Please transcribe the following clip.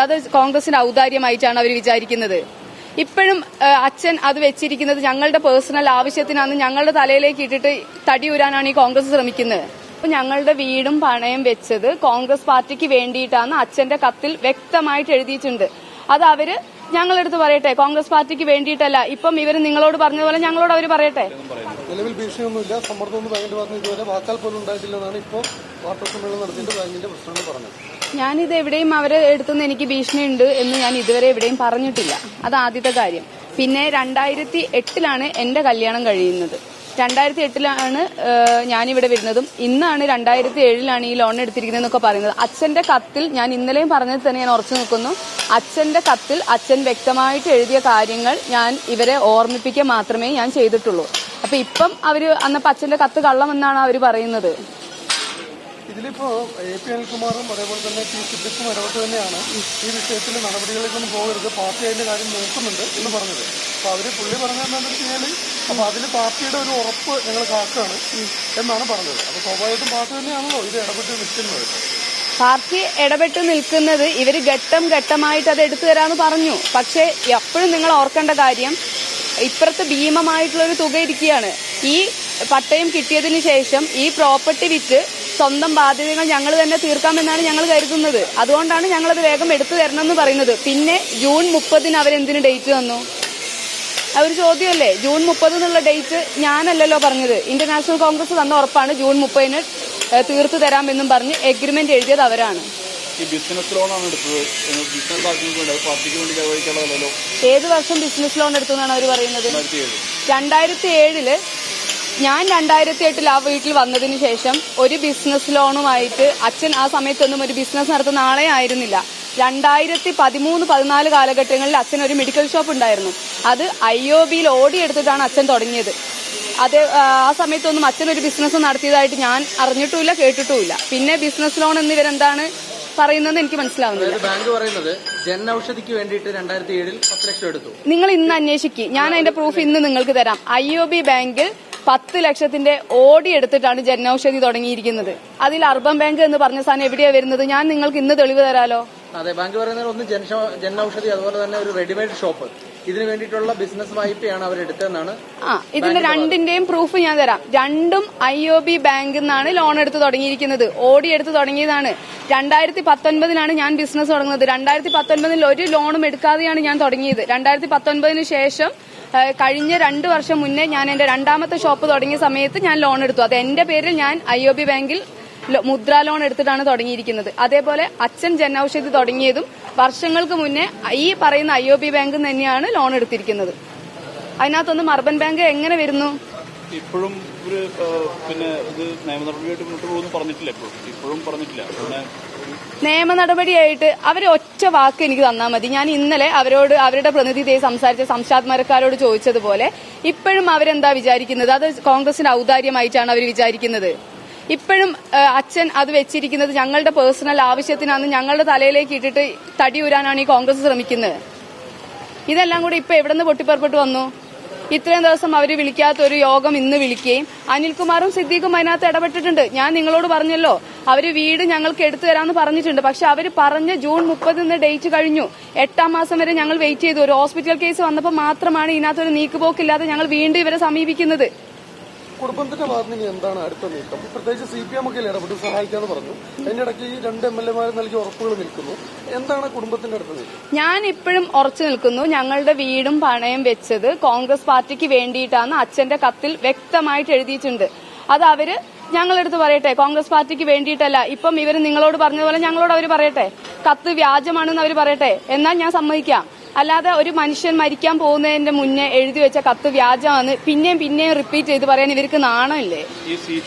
അത് കോൺഗ്രസിന്റെ ഔദാര്യമായിട്ടാണ് അവർ വിചാരിക്കുന്നത്. ഇപ്പോഴും അച്ഛൻ അത് വെച്ചിരിക്കുന്നത് ഞങ്ങളുടെ പേഴ്സണൽ ആവശ്യത്തിനാണ് ഞങ്ങളുടെ തലയിലേക്ക് ഇട്ടിട്ട് തടി തടിയൂരാനാണ് ഈ കോൺഗ്രസ് ശ്രമിക്കുന്നത്. അപ്പൊ ഞങ്ങളുടെ വീടും പണയം വെച്ചത് കോൺഗ്രസ് പാർട്ടിക്ക് വേണ്ടിയിട്ടാണ് അച്ഛന്റെ കത്തിൽ വ്യക്തമായിട്ട് എഴുതിയിട്ടുണ്ട്. അത് അവർ ഞങ്ങളെടുത്ത് പറയട്ടെ കോൺഗ്രസ് പാർട്ടിക്ക് വേണ്ടിയിട്ടല്ല. ഇപ്പം ഇവർ നിങ്ങളോട് പറഞ്ഞതുപോലെ ഞങ്ങളോട് അവർ പറയട്ടെ. നിലവിൽ ഭീഷണിയൊന്നുമില്ല. സമ്മർദ്ദമൊന്നും ബാങ്കിന്റെ ഭാഗത്ത് ഇതുവരെ വാക്കാൽ പോലും ഉണ്ടായിട്ടില്ലെന്നാണ് ഇപ്പോൾ വാർത്താ സമ്മേളനം നടത്തിയിട്ട് ബാങ്കിന്റെ പ്രസിഡന്റ് പറഞ്ഞത്. ഞാനിത് എവിടെയും അവരെ എടുത്തുനിന്ന് എനിക്ക് ഭീഷണിയുണ്ട് എന്ന് ഞാൻ ഇതുവരെ എവിടെയും പറഞ്ഞിട്ടില്ല. അത് ആദ്യത്തെ കാര്യം. പിന്നെ രണ്ടായിരത്തി എട്ടിലാണ് എന്റെ കല്യാണം കഴിയുന്നത്. രണ്ടായിരത്തി എട്ടിലാണ് ഞാനിവിടെ വരുന്നതും. ഇന്നാണ് രണ്ടായിരത്തി ഏഴിലാണ് ഈ ലോൺ എടുത്തിരിക്കുന്നതെന്നൊക്കെ പറയുന്നത്. അച്ഛന്റെ കത്തിൽ ഞാൻ ഇന്നലെയും പറഞ്ഞത് തന്നെ ഞാൻ ഉറച്ചു നിൽക്കുന്നു. അച്ഛന്റെ കത്തിൽ അച്ഛൻ വ്യക്തമായിട്ട് എഴുതിയ കാര്യങ്ങൾ ഞാൻ ഇവരെ ഓർമ്മിപ്പിക്കുക മാത്രമേ ഞാൻ ചെയ്തിട്ടുള്ളൂ. അപ്പൊ ഇപ്പം അവർ അന്നപ്പോ അച്ഛന്റെ കത്ത് കള്ളമെന്നാണ് അവർ പറയുന്നത്. ഇതിലിപ്പോ എ പി അനിൽകുമാറും അതേപോലെ തന്നെ പി സിദ്ദിഖും ഇടപെട്ട് തന്നെയാണ് ഈ വിഷയത്തിൽ നടപടികളിലേക്കൊന്നും പോകരുത്. പാർട്ടി അതിന്റെ കാര്യം നോക്കുന്നുണ്ട് എന്ന് പറഞ്ഞത്. അപ്പൊ അവർ പുള്ളി പറഞ്ഞതെന്താണെന്ന് വെച്ച് കഴിഞ്ഞാൽ അപ്പൊ അതിൽ പാർട്ടിയുടെ ഒരു ഉറപ്പ് ഞങ്ങൾ കാക്കുകയാണ് എന്നാണ് പറഞ്ഞത്. അപ്പൊ സ്വാഭാവികമായിട്ടും പാർട്ടി തന്നെയാണല്ലോ ഇത് ഇടപെട്ട് നിൽക്കുന്നത്. പാർട്ടി ഇടപെട്ട് നിൽക്കുന്നത് ഇവർ ഘട്ടം ഘട്ടമായിട്ട് അത് എടുത്തു തരാന്ന് പറഞ്ഞു. പക്ഷേ എപ്പോഴും നിങ്ങൾ ഓർക്കേണ്ട കാര്യം ഇപ്പുറത്ത് ഭീമമായിട്ടുള്ള ഒരു തുക ഇരിക്കുകയാണ്. ഈ പട്ടയം കിട്ടിയതിന് ശേഷം ഈ പ്രോപ്പർട്ടി വിറ്റ് സ്വന്തം ബാധ്യതകൾ ഞങ്ങൾ തന്നെ തീർക്കാമെന്നാണ് ഞങ്ങൾ കരുതുന്നത്. അതുകൊണ്ടാണ് ഞങ്ങളത് വേഗം എടുത്തു തരണമെന്ന് പറയുന്നത്. പിന്നെ ജൂൺ മുപ്പതിന് അവരെന്തിന് ഡേറ്റ് തന്നു? ഒരു ചോദ്യമല്ലേ? ജൂൺ മുപ്പത് എന്നുള്ള ഡേറ്റ് ഞാനല്ലല്ലോ പറഞ്ഞത്. ഇന്റർനാഷണൽ കോൺഗ്രസ് തന്ന ഉറപ്പാണ് ജൂൺ മുപ്പതിന് തീർത്തു തരാമെന്നും പറഞ്ഞ് എഗ്രിമെന്റ് എഴുതിയത് അവരാണ്. ഏത് വർഷം ബിസിനസ് ലോൺ എടുത്തു എന്നാണ് അവർ പറയുന്നത്? രണ്ടായിരത്തി ഏഴിൽ ഞാൻ രണ്ടായിരത്തി എട്ടിൽ ആ വീട്ടിൽ വന്നതിന് ശേഷം ഒരു ബിസിനസ് ലോണുമായിട്ട് അച്ഛൻ ആ സമയത്തൊന്നും ഒരു ബിസിനസ് നടത്തുന്ന ആളെ ആയിരുന്നില്ല. രണ്ടായിരത്തി പതിമൂന്ന് പതിനാല് കാലഘട്ടങ്ങളിൽ അച്ഛൻ ഒരു മെഡിക്കൽ ഷോപ്പ് ഉണ്ടായിരുന്നു. അത് ഐ ഒ ബിയിൽ ഓടിയെടുത്തിട്ടാണ് അച്ഛൻ തുടങ്ങിയത്. അത് ആ, സമയത്തൊന്നും അച്ഛൻ ഒരു ബിസിനസ് നടത്തിയതായിട്ട് ഞാൻ അറിഞ്ഞിട്ടുമില്ല കേട്ടിട്ടുമില്ല. പിന്നെ ബിസിനസ് ലോൺ എന്നിവരെന്താണ് പറയുന്നത് എനിക്ക് മനസ്സിലാവുന്നില്ല. ബാങ്ക് പറയുന്നത് ജൻ ഔഷധിക്ക് വേണ്ടിയിട്ട് രണ്ടായിരത്തി ഏഴിൽ പത്ത് ലക്ഷം എടുത്തു. നിങ്ങൾ ഇന്ന് അന്വേഷിക്കും. ഞാൻ അതിന്റെ പ്രൂഫ് ഇന്ന് നിങ്ങൾക്ക് തരാം. ഐ ഒ ബി ബാങ്കിൽ പത്ത് ലക്ഷത്തിന്റെ ഓടി എടുത്തിട്ടാണ് ജനൌഷധി തുടങ്ങിയിരിക്കുന്നത്. അതിൽ അർബൻ ബാങ്ക് എന്ന് പറഞ്ഞ സാധനം എവിടെയാ വരുന്നത്? ഞാൻ നിങ്ങൾക്ക് ഇന്ന് തെളിവ് തരാലോ? അതെ ബാങ്ക് പറയുന്നത് ഒന്ന് ജനൌഷധി അതുപോലെ തന്നെ ഒരു റെഡിമെയ്ഡ് ഷോപ്പ്. ഇതിനു വേണ്ടിയിട്ടുള്ള ബിസിനസ് വായ്പയാണ് അവർ എടുത്തതെന്നാണ് ആ ഇതിന്റെ രണ്ടിന്റെയും പ്രൂഫ് ഞാൻ തരാം. രണ്ടും ഐ ഒ ബി ബാങ്കിൽ നിന്നാണ് ലോൺ എടുത്ത് തുടങ്ങിയിരിക്കുന്നത്. ഓടി എടുത്ത് തുടങ്ങിയതാണ്. രണ്ടായിരത്തി പത്തൊൻപതിനാണ് ഞാൻ ബിസിനസ് തുടങ്ങുന്നത്. രണ്ടായിരത്തി പത്തൊൻപതിൽ ഒരു ലോണും എടുക്കാതെയാണ് ഞാൻ തുടങ്ങിയത്. രണ്ടായിരത്തി പത്തൊൻപതിന് ശേഷം കഴിഞ്ഞ രണ്ട് വർഷം മുന്നേ ഞാൻ എന്റെ രണ്ടാമത്തെ ഷോപ്പ് തുടങ്ങിയ സമയത്ത് ഞാൻ ലോൺ എടുത്തു. അത് എന്റെ പേരിൽ ഞാൻ ഐ ഒ ബി ബാങ്കിൽ മുദ്ര ലോൺ എടുത്തിട്ടാണ് തുടങ്ങിയിരിക്കുന്നത്. അതേപോലെ അച്ഛൻ ജനൌഷധി തുടങ്ങിയതും വർഷങ്ങൾക്ക് മുന്നേ ഈ പറയുന്ന ഐ ഒ ബി ബാങ്കിൽ നിന്ന് തന്നെയാണ് ലോൺ എടുത്തിരിക്കുന്നത്. അതിനകത്തൊന്നും അർബൻ ബാങ്ക് എങ്ങനെ വരുന്നു? ഇപ്പോഴും ഒരു പിന്നെ ഇത് നിയമ നടപടിയായിട്ട് മുന്നോട്ട് പോകുമെന്ന് പറഞ്ഞിട്ടില്ല ഇപ്പോഴും. ഇപ്പോഴും പറഞ്ഞിട്ടില്ല. പിന്നെ നിയമ നടപടിയായിട്ട് അവർ ഒറ്റ വാക്ക് എനിക്ക് തന്നാൽ മതി. ഞാൻ ഇന്നലെ അവരോട് അവരുടെ പ്രതിനിധിയെ സംസാരിച്ച സംശാത്മരക്കാരോട് ചോദിച്ചതുപോലെ ഇപ്പോഴും അവരെന്താ വിചാരിക്കുന്നത്? അത് കോൺഗ്രസിന്റെ ഔദാര്യമായിട്ടാണ് അവർ വിചാരിക്കുന്നത്. ഇപ്പോഴും അച്ഛൻ അത് വെച്ചിരിക്കുന്നത് ഞങ്ങളുടെ പേഴ്സണൽ ആവശ്യത്തിനാണ് ഞങ്ങളുടെ തലയിലേക്ക് ഇട്ടിട്ട് തടി ഉരാനാണ് ഈ കോൺഗ്രസ് ശ്രമിക്കുന്നത്. ഇതെല്ലാം കൂടി ഇപ്പൊ എവിടെ നിന്ന് പൊട്ടിപ്പുറപ്പെട്ട് വന്നു? ഇത്രയും ദിവസം അവർ വിളിക്കാത്ത ഒരു യോഗം ഇന്ന് വിളിക്കുകയും അനിൽകുമാറും സിദ്ദീഖും അതിനകത്ത് ഇടപെട്ടിട്ടുണ്ട്. ഞാൻ നിങ്ങളോട് പറഞ്ഞല്ലോ അവർ വീട് ഞങ്ങൾക്ക് എടുത്തു തരാമെന്ന് പറഞ്ഞിട്ടുണ്ട്. പക്ഷെ അവർ പറഞ്ഞ ജൂൺ മുപ്പതിന് ഡേറ്റ് കഴിഞ്ഞു. എട്ടാം മാസം വരെ ഞങ്ങൾ വെയിറ്റ് ചെയ്തു. ഒരു ഹോസ്പിറ്റൽ കേസ് വന്നപ്പോൾ മാത്രമാണ് ഇതിനകത്ത് ഒരു നീക്കുപോക്കില്ലാതെ ഞങ്ങൾ വീണ്ടും ഇവരെ സമീപിക്കുന്നത്. കുടുംബത്തിന്റെ ഭാഗത്ത് നിന്ന് എന്താണ് അടുത്ത നീക്കം? പ്രത്യേകിച്ച് സി പി എം ഒക്കെ ഇടപെട്ട് സഹായിക്കാന്ന് പറഞ്ഞു. അതിന്റെ ഇടയ്ക്ക് ഈ രണ്ട് എം എൽ എമാർ നൽകിയ ഉറപ്പുകൾ നിൽക്കുന്നു. എന്താണ് കുടുംബത്തിന്റെ അടുത്ത നീക്കം? ഞാൻ ഇപ്പോഴും ഉറച്ചു നിൽക്കുന്നു. ഞങ്ങളുടെ വീടും പണയം വെച്ചത് കോൺഗ്രസ് പാർട്ടിക്ക് വേണ്ടിയിട്ടാണ് അച്ഛന്റെ കത്തിൽ വ്യക്തമായിട്ട് എഴുതിയിട്ടുണ്ട്. അത് അവർ ഞങ്ങളെടുത്ത് പറയട്ടെ? കോൺഗ്രസ് പാർട്ടിക്ക് വേണ്ടിയിട്ടല്ല. ഇപ്പം ഇവർ നിങ്ങളോട് പറഞ്ഞതുപോലെ ഞങ്ങളോട് അവർ പറയട്ടെ? കത്ത് വ്യാജമാണെന്ന് അവർ പറയട്ടെ? എന്നാൽ ഞാൻ സമ്മതിക്കാം. അല്ലാതെ ഒരു മനുഷ്യൻ മരിക്കാൻ പോകുന്നതിന്റെ മുന്നേ എഴുതി വെച്ച കത്ത് വ്യാജമാണ്. പിന്നെയും പിന്നെയും റിപ്പീറ്റ് ചെയ്ത് പറയാൻ ഇവർക്ക് നാണമില്ലേ?